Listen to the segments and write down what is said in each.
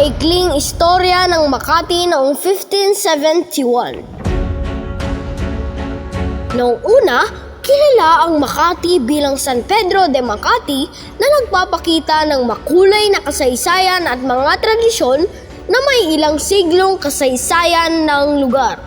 maikling istorya ng Makati noong 1571. Noong una, kilala ang Makati bilang San Pedro de Makati na nagpapakita ng makulay na kasaysayan at mga tradisyon na may ilang siglong kasaysayan ng lugar.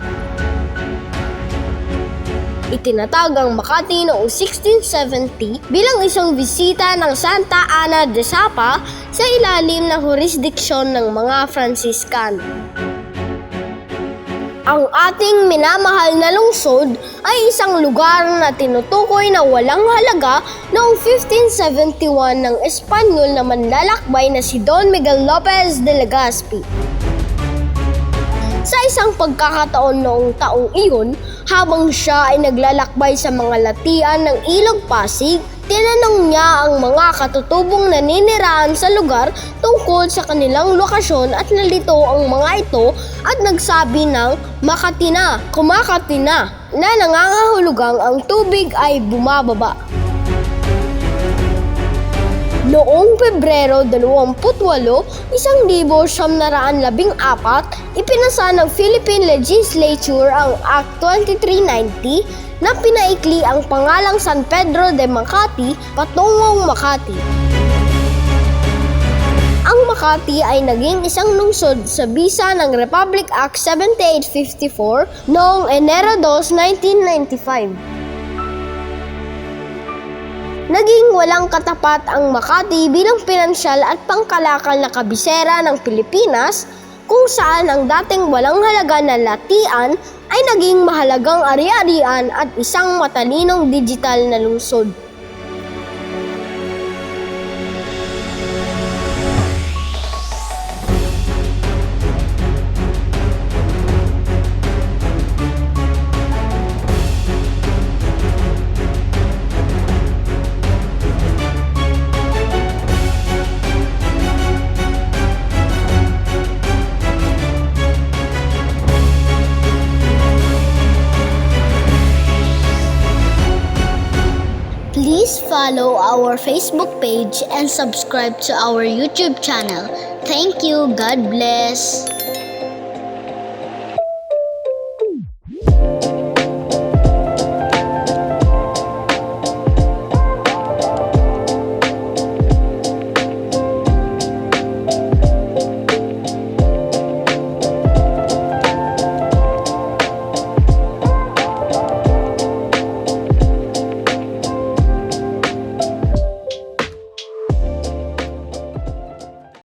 Itinatag ang Makati noong 1670 bilang isang bisita ng Santa Ana de Sapa sa ilalim ng jurisdiksyon ng mga Franciscan. Ang ating minamahal na lungsod ay isang lugar na tinutukoy na walang halaga noong 1571 ng Espanyol na manlalakbay na si Don Miguel Lopez de Legazpi. Sa isang pagkakataon noong taong iyon, habang siya ay naglalakbay sa mga latian ng Ilog Pasig, tinanong niya ang mga katutubong naninirahan sa lugar tungkol sa kanilang lokasyon at nalito ang mga ito at nagsabi ng makatina, kumakatina, na nangangahulugang ang tubig ay bumababa. Pebrero 28, 1914, ipinasa ng Philippine Legislature ang Act 2390 na pinaikli ang pangalang San Pedro de Makati patungong Makati. Ang Makati ay naging isang lungsod sa bisa ng Republic Act 7854 noong Enero 2, 1995. Naging walang katapat ang Makati bilang pinansyal at pangkalakal na kabisera ng Pilipinas kung saan ang dating walang halaga na latian ay naging mahalagang ari-arian at isang matalinong digital na lungsod. Please follow our Facebook page and subscribe to our YouTube channel. Thank you. God bless.